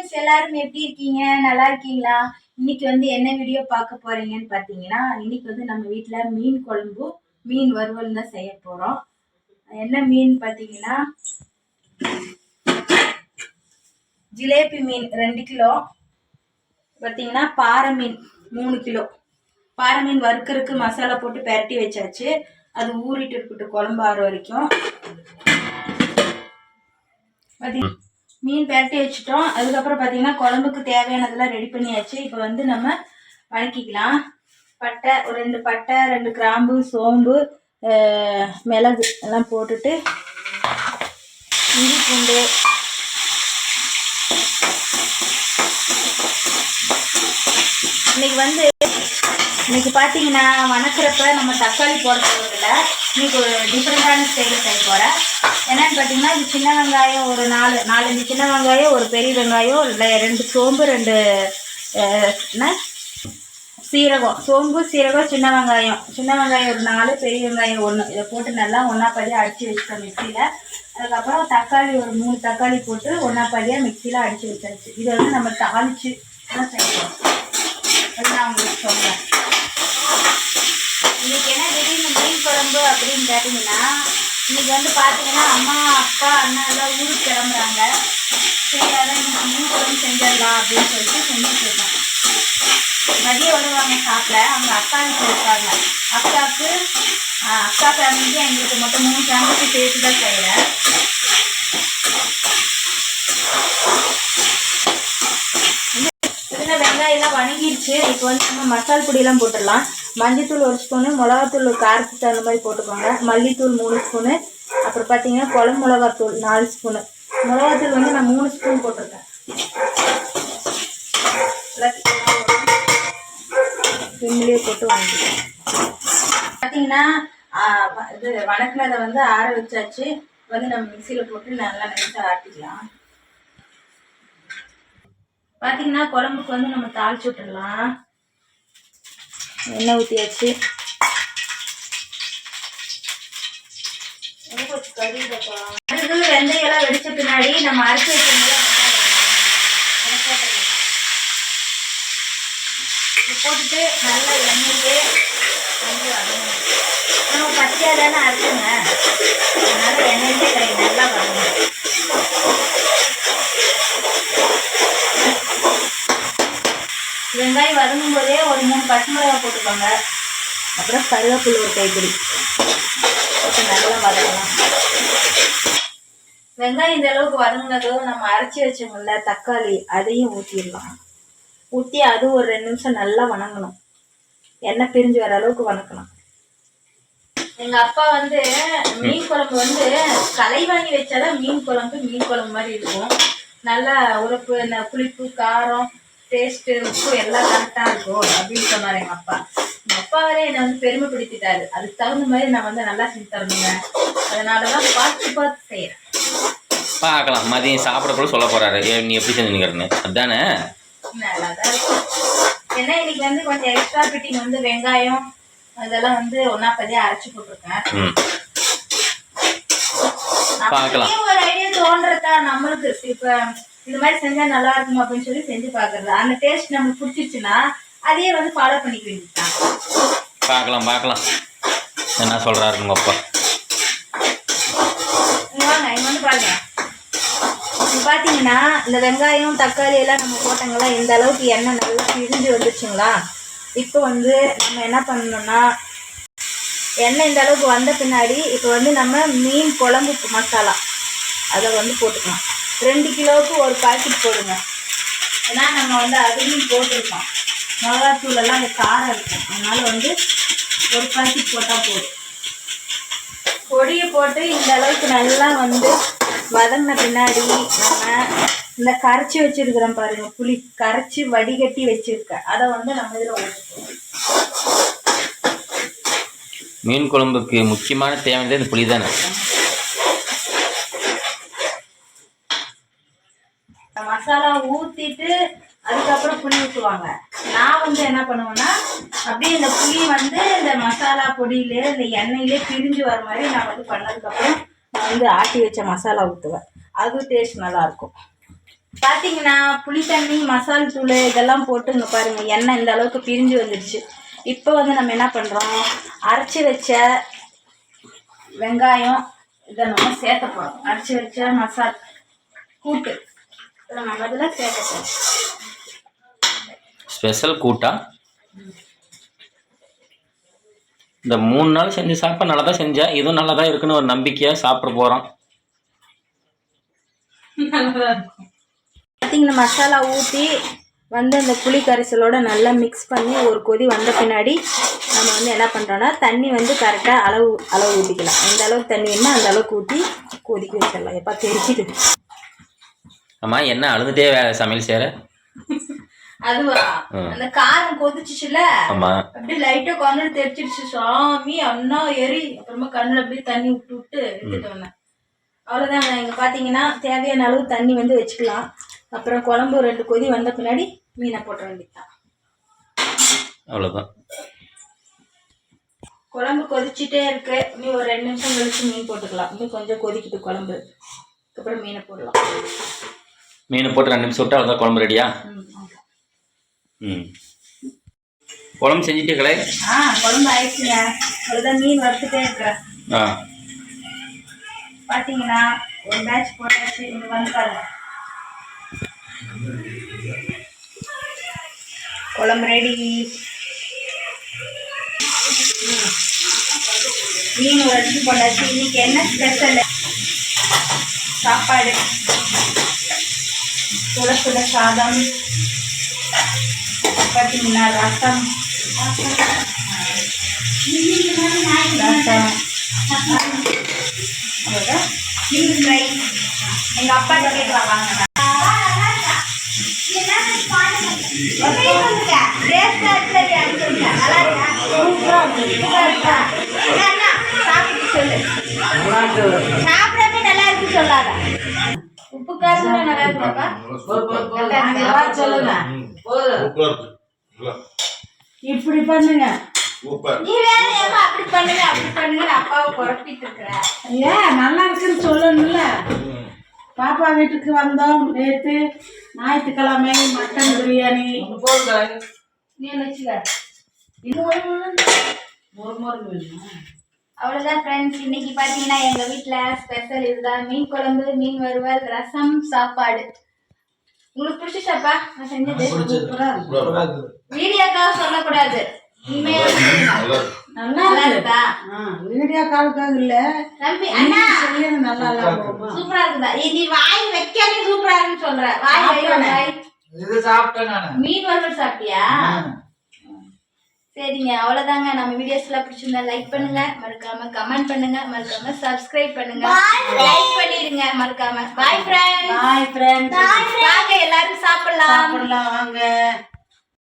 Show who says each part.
Speaker 1: friends எல்லாரும் எப்படி இருக்கீங்க நல்லா இருக்கீங்களா இன்னைக்கு வந்து என்ன வீடியோ பார்க்க போறீங்கன்னு பார்த்தீங்கன்னா இன்னைக்கு வந்து நம்ம வீட்டில் மீன் குழம்பு மீன் வறுவல் தான் செய்ய போகிறோம் என்ன மீன் பார்த்தீங்கன்னா ஜிலேபி மீன் ரெண்டு கிலோ பார்த்தீங்கன்னா பாறை மீன் மூணு கிலோ பாறை மீன் வறுக்கிறதுக்கு மசாலா போட்டு பரட்டி வச்சாச்சு அது ஊறிட்டு இருக்கட்டும் குழம்பு ஆறு வரைக்கும் மீன் பேட்டி வச்சுட்டோம் அதுக்கப்புறம் பார்த்தீங்கன்னா குழம்புக்கு தேவையானதெல்லாம் ரெடி பண்ணியாச்சு இப்போ வந்து நம்ம வணக்கிக்கலாம் பட்டை ஒரு ரெண்டு பட்டை ரெண்டு கிராம்பு சோம்பு மிளகு எல்லாம் போட்டுட்டு இஞ்சி பூண்டு இன்னைக்கு வந்து இன்றைக்கி பார்த்தீங்கன்னா வணக்கிறப்ப நம்ம தக்காளி போட போகிறதுல இன்னைக்கு ஒரு டிஃப்ரெண்ட்டான ஸ்டைலில் செய்ய போகிறேன் என்னென்னு பார்த்தீங்கன்னா இது சின்ன வெங்காயம் ஒரு நாலு நாலஞ்சு சின்ன வெங்காயம் ஒரு பெரிய வெங்காயம் இல்லை ரெண்டு சோம்பு ரெண்டு என்ன சீரகம் சோம்பு சீரகம் சின்ன வெங்காயம் சின்ன வெங்காயம் ஒரு நாலு பெரிய வெங்காயம் ஒன்று இதை போட்டு நல்லா ஒன்றா பதியாக அடித்து வச்சுட்டோம் மிக்சியில் அதுக்கப்புறம் தக்காளி ஒரு மூணு தக்காளி போட்டு ஒன்றா பதியாக மிக்சியில் அடித்து வச்சாச்சு இதை வந்து நம்ம தாளித்து தான் செய்யணும் கேட்டீங்கன்னா இன்றைக்கி வந்து பார்த்தீங்கன்னா அம்மா அப்பா அண்ணா எல்லாம் ஊருக்கு கிளம்புறாங்க சரி அதான் இன்னைக்கு மீன் குழம்பு செஞ்சிடலாம் அப்படின்னு சொல்லிட்டு செஞ்சுட்ருக்கோம் மதியம் வருவாங்க சாப்பிட அவங்க அக்கா இருக்காங்க அக்காவுக்கு அக்கா ஃபேமிலிக்கு எங்களுக்கு மொத்தம் மூணு ஃபேமிலிக்கு சேர்த்து தான் செய்கிறேன் இதில் வெங்காயம்லாம் வணங்கிடுச்சு இப்போ வந்து நம்ம மசால் பொடியெல்லாம் போட்டுடலாம் மஞ்சத்தூள் ஒரு ஸ்பூனு மிளகாத்தூள் காரத்துக்கு தகுந்த மாதிரி போட்டுக்கோங்க மல்லித்தூள் மூணு ஸ்பூனு அப்புறம் பார்த்தீங்கன்னா குளம் மிளகாத்தூள் நாலு ஸ்பூனு மிளகாத்தூள் வந்து நான் மூணு ஸ்பூன் போட்டிருக்கேன் சிம்லேயே போட்டு வாங்கிக்கிறேன் பார்த்தீங்கன்னா இது அதை வந்து ஆற வச்சாச்சு வந்து நம்ம மிக்சியில் போட்டு நல்லா நினைச்சா ஆட்டிக்கலாம் பார்த்தீங்கன்னா குழம்புக்கு வந்து நம்ம தாளிச்சு விட்டுடலாம் எண்ணெய் ஊற்றியாச்சு வெந்தயம்லாம் வெடிச்ச பின்னாடி நம்ம அரைச்சி வைக்கணும் போட்டுட்டு நல்லா எண்ணெயிலே வந்து வரணும் நம்ம பச்சையாக தானே அரைச்சோங்க அதனால எண்ணெயிலே கை நல்லா வரணும் வெங்காயம் வதங்கும் போதே ஒரு மூணு பச்சை மிளகாய் போட்டுப்பாங்க அப்புறம் கருவேப்பிலை ஒரு கைப்பிடி நல்லா வதக்கலாம் வெங்காயம் இந்த அளவுக்கு வதங்கினதும் நம்ம அரைச்சி வச்சோம்ல தக்காளி அதையும் ஊற்றிடலாம் ஊற்றி அது ஒரு ரெண்டு நிமிஷம் நல்லா வணங்கணும் எண்ணெய் பிரிஞ்சு வர அளவுக்கு வணக்கலாம் எங்கள் அப்பா வந்து மீன் குழம்பு வந்து வாங்கி வச்சாதான் மீன் குழம்பு மீன் குழம்பு மாதிரி இருக்கும் நல்லா உறுப்பு இந்த புளிப்பு காரம் டேஸ்ட்டு உப்பு எல்லாம் கரெக்டா இருக்கும் அப்படின்னு சொன்னார் எங்கள் அப்பா எங்கள் அப்பாவே என்னை வந்து பெருமை பிடித்திட்டாரு அதுக்கு தகுந்த மாதிரி நான் வந்து நல்லா செஞ்சு தரணுங்க அதனாலதான் பார்த்து பார்த்து செய்யறேன்
Speaker 2: பார்க்கலாம் மதியம் சாப்பிட கூட சொல்ல போகிறாரு நீ எப்படி செஞ்சுக்கிறேன்னு அதானே நல்லா தான்
Speaker 1: இருக்கும் ஏன்னா இன்னைக்கு வந்து கொஞ்சம் எக்ஸ்ட்ரா ஃபிட்டிங் வந்து வெங்காயம் அதெல்லாம் வந்து ஒன்றா பதியாக அரைச்சி போட்டிருக்கேன் பார்க்கலாம் ஒரு ஐடியா தோன்றதா நம்மளுக்கு இப்போ இது மாதிரி செஞ்சால் நல்லா இருக்கும் அப்படின்னு சொல்லி செஞ்சு பார்க்கறது அந்த டேஸ்ட் நமக்கு பிடிச்சிருச்சுன்னா அதையே வந்து ஃபாலோ பண்ணிக்க வேண்டியதுதான்
Speaker 2: பார்க்கலாம் பார்க்கலாம் என்ன சொல்கிறாரு உங்கள் அப்பா
Speaker 1: வாங்க வந்து பாருங்க பார்த்தீங்கன்னா இந்த வெங்காயம் தக்காளி எல்லாம் நம்ம போட்டோங்களா இந்த அளவுக்கு எண்ணெய் நல்லா பிரிஞ்சு வந்துச்சுங்களா இப்போ வந்து நம்ம என்ன பண்ணணும்னா எண்ணெய் இந்த அளவுக்கு வந்த பின்னாடி இப்போ வந்து நம்ம மீன் குழம்பு மசாலா அதை வந்து போட்டுக்கலாம் ரெண்டு கிலோவுக்கு ஒரு பாக்கெட் போடுங்க ஏன்னா நம்ம வந்து அதுலேயும் போட்டிருக்கோம் தூளெல்லாம் அந்த காரம் இருக்கும் அதனால் வந்து ஒரு பாக்கெட் போட்டால் போதும் பொடியை போட்டு இந்த அளவுக்கு நல்லா வந்து வதங்கின பின்னாடி நம்ம இந்த கரைச்சி வச்சுருக்கிறோம் பாருங்கள் புளி கரைச்சி வடிகட்டி வச்சுருக்க அதை வந்து நம்ம இதில் ஊற்றிக்கணும்
Speaker 2: மீன் குழம்புக்கு முக்கியமான தேவையானது இந்த புளி தானே
Speaker 1: மசாலா ஊற்றிட்டு அதுக்கப்புறம் புளி ஊற்றுவாங்க நான் வந்து என்ன பண்ணுவேன்னா அப்படியே இந்த புளி வந்து இந்த மசாலா பொடியிலே இந்த எண்ணெயிலே பிரிஞ்சு வர மாதிரி நான் வந்து பண்ணதுக்கப்புறம் நான் வந்து ஆட்டி வச்ச மசாலா ஊற்றுவேன் அதுவும் டேஸ்ட் நல்லாயிருக்கும் பார்த்தீங்கன்னா புளி தண்ணி மசால் தூள் இதெல்லாம் போட்டு இங்கே பாருங்கள் எண்ணெய் இந்த அளவுக்கு பிரிஞ்சு வந்துடுச்சு இப்போ வந்து நம்ம என்ன பண்ணுறோம் அரைச்சி வச்ச வெங்காயம் இதை நம்ம சேர்த்த போகிறோம் அரைச்சி வச்ச மசால் கூட்டு
Speaker 2: ஸ்பெஷல் கூட்டா இந்த மூணு நாள் செஞ்சு சாப்பிட்டா நல்லா தான் செஞ்சேன் இதுவும் நல்லா தான் இருக்குன்னு ஒரு நம்பிக்கையா சாப்பிட போறோம்
Speaker 1: பாத்தீங்கன்னா மசாலா ஊற்றி வந்து அந்த புளி கரைசலோட நல்லா மிக்ஸ் பண்ணி ஒரு கொதி வந்த பின்னாடி நம்ம வந்து என்ன பண்ணுறோம்னா தண்ணி வந்து கரெக்டாக அளவு அளவு ஊற்றிக்கலாம் எந்த அளவுக்கு தண்ணி வேணுமோ அந்த அளவுக்கு ஊற்றி கொதிக்க வச்சிடலாம் எப்போ தெரிச்சுட்டு
Speaker 2: அம்மா என்ன அழுதுட்டே வேற சமையல் சேர
Speaker 1: அந்த காரம் அப்படியே சாமி அண்ணா அப்புறமா அப்படியே தண்ணி விட்டு விட்டு தேவையான அளவு தண்ணி வந்து வச்சுக்கலாம் அப்புறம் குழம்பு ரெண்டு கொதி வந்த பின்னாடி மீனை குழம்பு கொதிச்சுட்டே இருக்கு ஒரு ரெண்டு நிமிஷம் மீன் போட்டுக்கலாம் இன்னும் கொஞ்சம் கொதிக்கிட்டு குழம்பு அப்புறம் மீனை போடலாம்
Speaker 2: மீன் போட்டு ரெண்டு நிமிஷம் விட்டு அவ்வளோதான் குழம்பு ரெடியா ம் குழம்பு செஞ்சுட்டீங்களே
Speaker 1: ஆ குழம்பு ஆயிடுச்சுங்க அவ்வளோதான் மீன் வறுத்துட்டே இருக்கிறேன் ஆ பார்த்தீங்கன்னா ஒரு மேட்ச் போட்டாச்சு இங்கே வந்து பாருங்க குழம்பு ரெடி மீன் வறுத்து போட்டாச்சு இன்னைக்கு என்ன ஸ்பெஷல் சாப்பாடு சுட சுட சாதம் பார்த்தீங்கன்னா ரசம் ரசம் மீன் ஃப்ரை எங்கள் அப்பா கேட்டு வாங்க சாப்பிடவே நல்லா இருக்கு சொல்லாத சொல்லுங்க இப்படி பண்ணுங்க அப்படி பண்ணுங்க அப்படி பண்ணுங்க அப்பாவை ஏன் நல்லா சொல்லணும்ல பாப்பா வீட்டுக்கு வந்தோம் நேற்று ஞாயிற்றுக்கிழமை மட்டன் பிரியாணி நீ வச்சுக்க இது ஒரு மோர் அவ்வளோதான் ஃப்ரெண்ட்ஸ் இன்னைக்கு பார்த்தீங்கன்னா எங்கள் வீட்டில் ஸ்பெஷல் இதுதான் மீன் குழம்பு மீன் வறுவல் ரசம் சாப்பாடு உங்களுக்கு பிடிச்சிச்சாப்பா நான் செஞ்சது வீடியோக்காக சொல்லக்கூடாது நல்லா நல்லா சூப்பரா இருக்குதா நீ வாய் சூப்பரா இருக்குன்னு மீன் வறுவல் சாப்பிட்டியா சரிங்க அவ்வளோதாங்க நம்ம எல்லாம் பிடிச்சிருந்தா லைக் பண்ணுங்க மறக்காம கமெண்ட் பண்ணுங்க மறக்காம சப்ஸ்கிரைப் பண்ணுங்க லைக் பண்ணிடுங்க மறக்காம பாய் ஃப்ரெண்ட் பாய் ஃப்ரெண்ட் வாங்க எல்லாரும் சாப்பிடலாம் சாப்பிடலாம் வாங்க